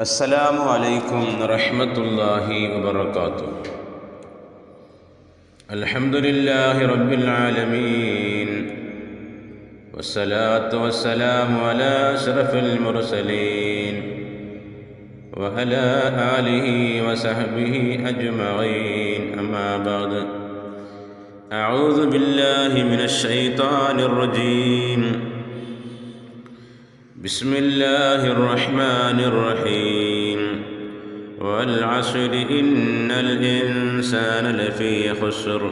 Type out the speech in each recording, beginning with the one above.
السلام عليكم ورحمة الله وبركاته. الحمد لله رب العالمين والصلاة والسلام على أشرف المرسلين وعلى آله وصحبه أجمعين. أما بعد أعوذ بالله من الشيطان الرجيم. بسم الله الرحمن الرحيم والعصر إن الإنسان لفي خسر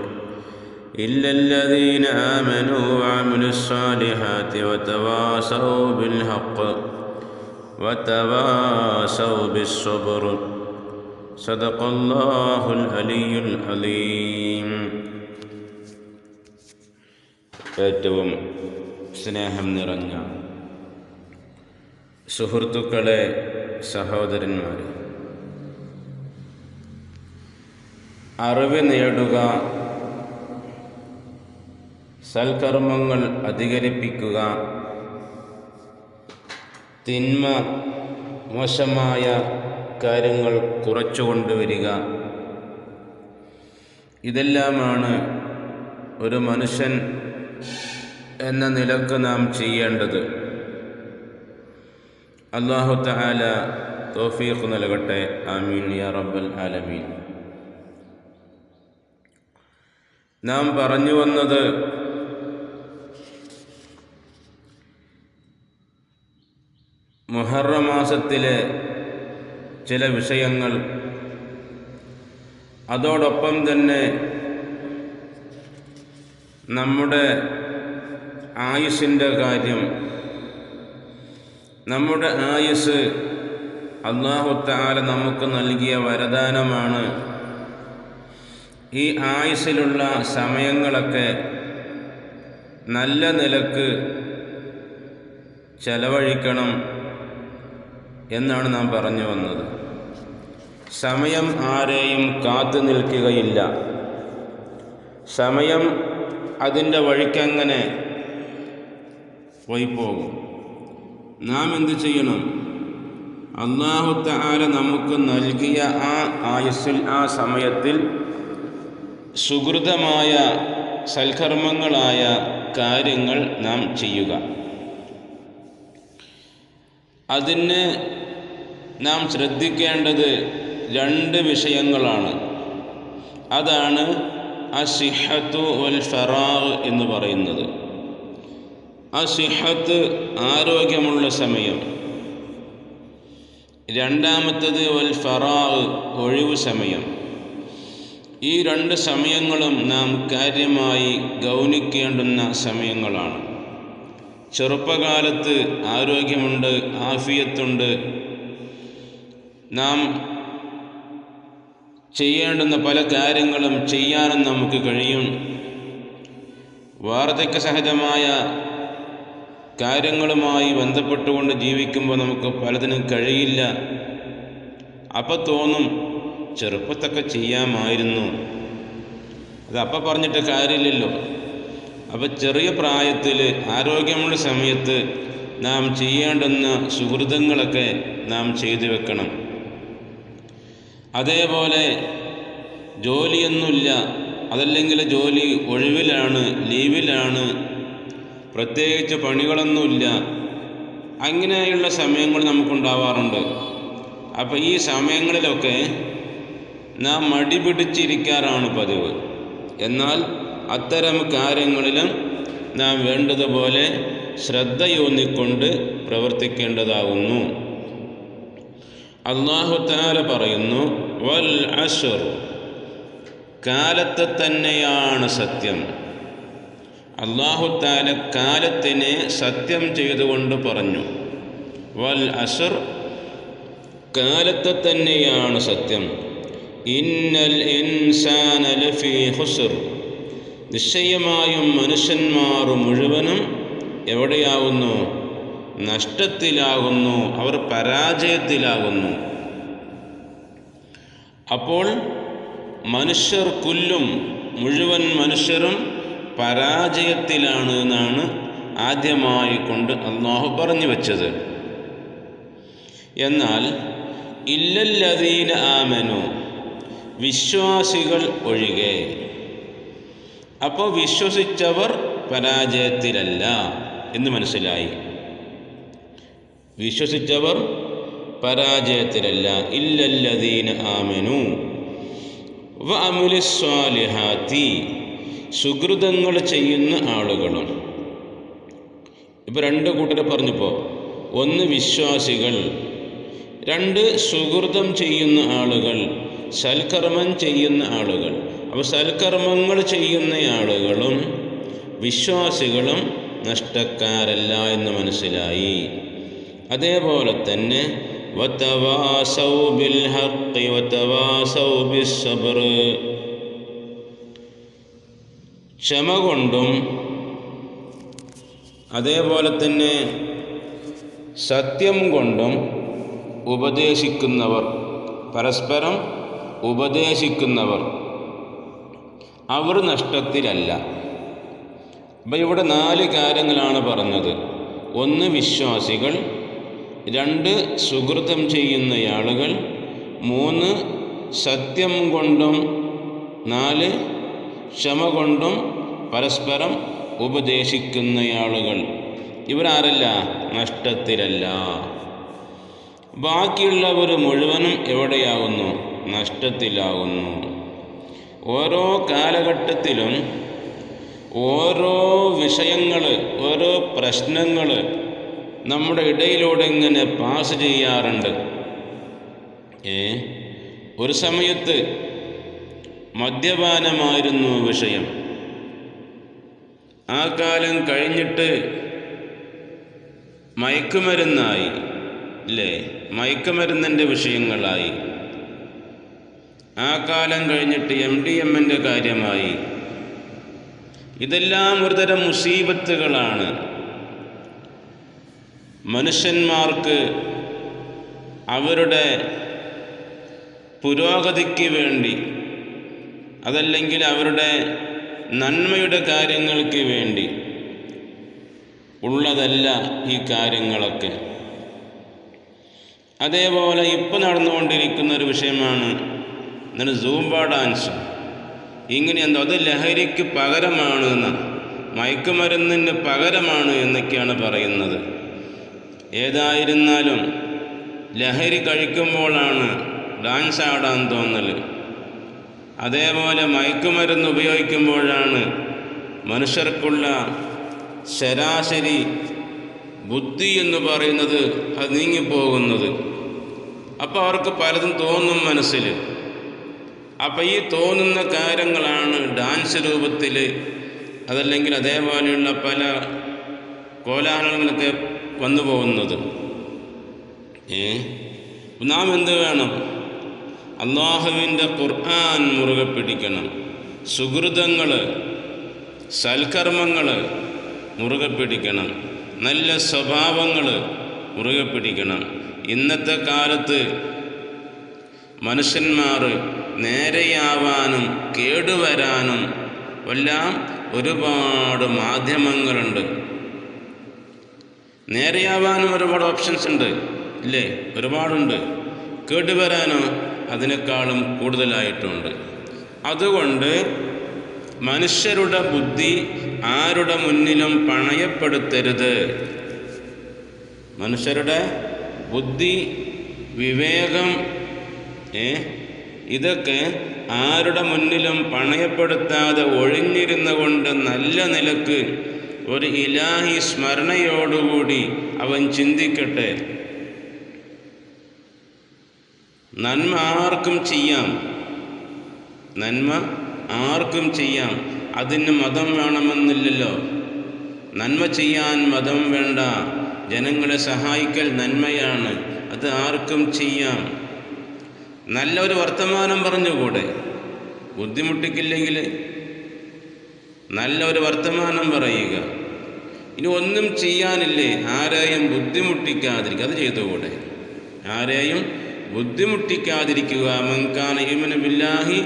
إلا الذين آمنوا وعملوا الصالحات وتواصوا بالحق وتواصوا بالصبر صدق الله العلي العظيم ഏറ്റവും സ്നേഹം നിറഞ്ഞ സുഹൃത്തുക്കളെ സഹോദരന്മാരെ. അറിവ് നേടുക സൽക്കർമ്മങ്ങൾ അധികരിപ്പിക്കുക തിന്മ മോശമായ കാര്യങ്ങൾ കുറച്ചു കൊണ്ടുവരിക. ഇതെല്ലാമാണ് ഒരു മനുഷ്യൻ എന്ന നിലയ്ക്ക് നാം ചെയ്യേണ്ടത്. അള്ളാഹു തആല തോഫീഖ് നൽകട്ടെ. ആമീൻ യാ റബ്ബൽ ആലമീൻ. നാം പറഞ്ഞു വന്നത് മുഹറ മാസത്തിലെ ചില വിഷയങ്ങൾ. അതോടൊപ്പം തന്നെ നമ്മുടെ ആയുസിന്റെ കാര്യം നമ്മുടെ ആയുസ് അള്ളാഹുത്താല നമുക്ക് നൽകിയ വരദാനമാണ്. ഈ ആയുസ്സിലുള്ള സമയങ്ങളൊക്കെ നല്ല നിലയ്ക്ക് ചെലവഴിക്കണം എന്നാണ് നാം പറഞ്ഞു വന്നത്. സമയം ആരെയും കാത്തു നിൽക്കുകയില്ല. സമയം അതിന്റെ വഴിക്കങ്ങനെ പോയി പോകും. നാം എന്ത് ചെയ്യണം? അള്ളാഹു തആല നമുക്ക് നൽകിയ ആ ആയുസ്സിൽ ആ സമയത്തിൽ സുഹൃതമായ സൽക്കർമ്മങ്ങളായ കാര്യങ്ങൾ നാം ചെയ്യുക. അതിന് നാം ശ്രദ്ധിക്കേണ്ടത് രണ്ട് വിഷയങ്ങളാണ്. അതാണ് അസിഹത്തു വൽ ഫറാഗ് എന്ന് പറയുന്നത്. അസിഹത്ത് ആരോഗ്യമുള്ള സമയം. രണ്ടാമത്തത് വൽ ഫറാവ് ഒഴിവ് സമയം. ഈ രണ്ട് സമയങ്ങളും നാം കാര്യമായി ഗൗനിക്കേണ്ടുന്ന സമയങ്ങളാണ്. ചെറുപ്പകാലത്ത് ആരോഗ്യമുണ്ട് ആഫിയത്തുണ്ട്. നാം ചെയ്യേണ്ടുന്ന പല കാര്യങ്ങളും ചെയ്യാനും നമുക്ക് കഴിയും. വാർദ്ധക്യ സഹജമായ കാര്യങ്ങളുമായി ബന്ധപ്പെട്ടുകൊണ്ട് ജീവിക്കുമ്പോൾ നമുക്ക് പലതിനും കഴിയില്ല. അപ്പം തോന്നും ചെറുപ്പത്തൊക്കെ ചെയ്യാമായിരുന്നു. അത് അപ്പം പറഞ്ഞിട്ട് കാര്യമില്ലല്ലോ. അപ്പം ചെറിയ പ്രായത്തിൽ ആരോഗ്യമുള്ള സമയത്ത് നാം ചെയ്യേണ്ടുന്ന സുഹൃതങ്ങളൊക്കെ നാം ചെയ്തു വെക്കണം. അതേപോലെ ജോലിയൊന്നുമില്ല. അതല്ലെങ്കിൽ ജോലി ഒഴിവിലാണ് ലീവിലാണ്. പ്രത്യേകിച്ച് പണികളൊന്നുമില്ല. അങ്ങനെയുള്ള സമയങ്ങൾ നമുക്കുണ്ടാവാറുണ്ട്. അപ്പോൾ ഈ സമയങ്ങളിലൊക്കെ നാം മടി പിടിച്ചിരിക്കാറാണ് പതിവ്. എന്നാൽ അത്തരം കാര്യങ്ങളിലും നാം വേണ്ടതുപോലെ ശ്രദ്ധയൂന്നിക്കൊണ്ട് പ്രവർത്തിക്കേണ്ടതാകുന്നു അള്ളാഹുത്താല പറയുന്നു വൽ അഷർ കാലത്ത് തന്നെയാണ് സത്യം. അള്ളാഹുത്താല കാലത്തിനെ സത്യം ചെയ്തുകൊണ്ട് പറഞ്ഞു. വൽ അസർ കാലത്തെ തന്നെയാണ് സത്യം. ഇന്നൽ ഇൻസാന ലഫീ ഹുസർ നിശ്ചയമായും മനുഷ്യന്മാർ മുഴുവനും എവിടെയാവുന്നു? നഷ്ടത്തിലാകുന്നു. അവർ പരാജയത്തിലാകുന്നു. അപ്പോൾ മനുഷ്യർ കുല്ലും. മുഴുവൻ മനുഷ്യരും പരാജയത്തിലാണ് എന്നാണ് ആദ്യമായി കൊണ്ട് അള്ളാഹു പറഞ്ഞു വച്ചത്. എന്നാൽ ഇല്ലല്ലതീന ആമനു വിശ്വാസികൾ ഒഴികെ. അപ്പോൾ വിശ്വസിച്ചവർ പരാജയത്തിലല്ല എന്ന് മനസ്സിലായി. വിശ്വസിച്ചവർ പരാജയത്തിലല്ല. ഇല്ലല്ലതീന ആമനു വ അമുലിസ്വാലിഹാത്തി സുഹൃതങ്ങൾ ചെയ്യുന്ന ആളുകളും. ഇപ്പോൾ രണ്ട് കൂട്ടരെ പറഞ്ഞപ്പോൾ ഒന്ന് വിശ്വാസികൾ രണ്ട് സുഹൃതം ചെയ്യുന്ന ആളുകൾ സൽക്കർമ്മം ചെയ്യുന്ന ആളുകൾ. അപ്പോൾ സൽക്കർമ്മങ്ങൾ ചെയ്യുന്ന ആളുകളും വിശ്വാസികളും നഷ്ടക്കാരല്ല എന്ന് മനസ്സിലായി. അതേപോലെ തന്നെ വത്തവാസൗ ബിൽ ഹഖ് വതവാസൗ ബിസ്സബ്ർ. ക്ഷമ കൊണ്ടും അതേപോലെ തന്നെ സത്യം കൊണ്ടും ഉപദേശിക്കുന്നവർ പരസ്പരം ഉപദേശിക്കുന്നവർ അവർ നഷ്ടത്തിലല്ല. അപ്പം ഇവിടെ നാല് കാര്യങ്ങളാണ് പറഞ്ഞത്. ഒന്ന് വിശ്വാസികൾ രണ്ട് സുഹൃതം ചെയ്യുന്ന ആളുകൾ മൂന്ന് സത്യം കൊണ്ടും നാല് ക്ഷമ കൊണ്ടും പരസ്പരം ഉപദേശിക്കുന്നയാളുകൾ. ഇവരാരല്ല? നഷ്ടത്തിലല്ല. ബാക്കിയുള്ളവർ മുഴുവനും എവിടെയാകുന്നു? നഷ്ടത്തിലാകുന്നു. ഓരോ കാലഘട്ടത്തിലും ഓരോ വിഷയങ്ങൾ ഓരോ പ്രശ്നങ്ങൾ നമ്മുടെ ഇടയിലൂടെ ഇങ്ങനെ പാസ് ചെയ്യാറുണ്ട്? ഏ? ഒരു സമയത്ത് മദ്യപാനമായിരുന്നു വിഷയം. ആ കാലം കഴിഞ്ഞിട്ട് മയക്കുമരുന്നായി അല്ലേ മയക്കുമരുന്നിന്റെ വിഷയങ്ങളായി. ആ കാലം കഴിഞ്ഞിട്ട് എം ഡി എമ്മിന്റെ കാര്യമായി. ഇതെല്ലാം ഒരുതരം മുസീബത്തുകളാണ്. മനുഷ്യന്മാർക്ക് അവരുടെ പുരോഗതിക്ക് വേണ്ടി അതല്ലെങ്കിൽ അവരുടെ നന്മയുടെ കാര്യങ്ങൾക്ക് വേണ്ടി ഉള്ളതല്ല ഈ കാര്യങ്ങളൊക്കെ. അതേപോലെ ഇപ്പോൾ നടന്നുകൊണ്ടിരിക്കുന്ന ഒരു വിഷയമാണ് എന്നിട്ട് സൂംബ ഡാൻസ്. ഇങ്ങനെ എന്തോ അത് ലഹരിക്ക് പകരമാണ് എന്ന് മയക്കുമരുന്നിന് പകരമാണ് എന്നൊക്കെയാണ് പറയുന്നത്. ഏതായിരുന്നാലും ലഹരി കഴിക്കുമ്പോഴാണ് ഡാൻസ് ആടാൻ തോന്നൽ അതേപോലെ മയക്കുമരുന്ന് ഉപയോഗിക്കുമ്പോഴാണ് മനുഷ്യർക്കുള്ള ശരാശരി ബുദ്ധി എന്ന് പറയുന്നത് അത് നീങ്ങിപ്പോകുന്നത്. അപ്പോൾ അവർക്ക് പലതും തോന്നും മനസ്സിൽ. അപ്പം ഈ തോന്നുന്ന കാര്യങ്ങളാണ് ഡാൻസ് രൂപത്തിൽ അതല്ലെങ്കിൽ അതേപോലെയുള്ള പല കോലാഹലങ്ങളൊക്കെ വന്നു പോകുന്നത് ഏ? നാം എന്ത് വേണം? അള്ളാഹുവിന്റെ ഖുർആൻ മുറുകെ പിടിക്കണം. സുഹൃതങ്ങൾ സൽക്കർമ്മങ്ങൾ മുറുകെ പിടിക്കണം. നല്ല സ്വഭാവങ്ങൾ മുറുകെ പിടിക്കണം. ഇന്നത്തെ കാലത്ത് മനുഷ്യന്മാർ നേരെയാവാനും കേടുവരാനും എല്ലാം ഒരുപാട് മാധ്യമങ്ങളുണ്ട്. നേരെയാവാനും ഒരുപാട് ഓപ്ഷൻസ് ഉണ്ട്. ഇല്ലേ? ഒരുപാടുണ്ട്. കേടുവരാനോ അതിനേക്കാളും കൂടുതലായിട്ടുണ്ട്. അതുകൊണ്ട് മനുഷ്യരുടെ ബുദ്ധി ആരുടെ മുന്നിലും പണയപ്പെടുത്തരുത്. മനുഷ്യരുടെ ബുദ്ധി വിവേകം ഏ ഇതൊക്കെ ആരുടെ മുന്നിലും പണയപ്പെടുത്താതെ ഒഴിഞ്ഞിരുന്നു കൊണ്ട് നല്ല നിലയ്ക്ക് ഒരു ഇലാഹി സ്മരണയോടുകൂടി അവൻ ചിന്തിക്കട്ടെ. നന്മ ആർക്കും ചെയ്യാം. നന്മ ആർക്കും ചെയ്യാം. അതിന് മതം വേണമെന്നില്ലല്ലോ. നന്മ ചെയ്യാൻ മതം വേണ്ട. ജനങ്ങളെ സഹായിക്കൽ നന്മയാണ്. അത് ആർക്കും ചെയ്യാം. നല്ലൊരു വർത്തമാനം പറഞ്ഞുകൂടെ? ബുദ്ധിമുട്ടിക്കില്ലെങ്കിൽ നല്ലൊരു വർത്തമാനം പറയുക. ഇനി ഒന്നും ചെയ്യാനില്ലേ? ആരെയും ബുദ്ധിമുട്ടിക്കാതിരിക്കുക. അത് ചെയ്തുകൂടെ? ആരെയും ബുദ്ധിമുട്ടിക്കാതിരിക്കുക. മങ്കാന യുമിനു ബില്ലാഹി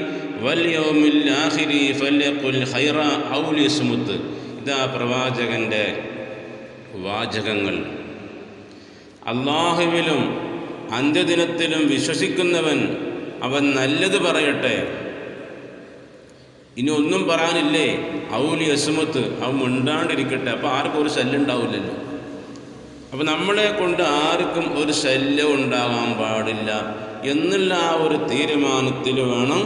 ഇതാ പ്രവാചകന്റെ വാചകങ്ങൾ. അള്ളാഹുവിലും അന്ത്യദിനത്തിലും വിശ്വസിക്കുന്നവൻ അവൻ നല്ലത് പറയട്ടെ. ഇനി ഒന്നും പറയാനില്ലേ? ഔലി അസുമത്ത് അവൻ മിണ്ടാണ്ടിരിക്കട്ടെ. അപ്പോൾ ആർക്കും ഒരു ശല്യം ഉണ്ടാവില്ലല്ലോ. അപ്പോൾ നമ്മളെ കൊണ്ട് ആർക്കും ഒരു ശല്യം ഉണ്ടാകാൻ പാടില്ല എന്നുള്ള ആ ഒരു തീരുമാനത്തിൽ വേണം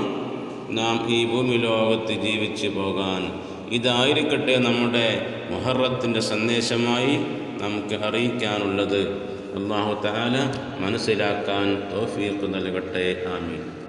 നാം ഈ ഭൂമി ലോകത്ത് ജീവിച്ചു പോകാൻ. ഇതായിരിക്കട്ടെ നമ്മുടെ മുഹറത്തിന്റെ സന്ദേശമായി നമുക്ക് അറിയിക്കാനുള്ളത്. അള്ളാഹു താല മനസ്സിലാക്കാൻ തോഫീക്ക് നൽകട്ടെ. ആമീൻ.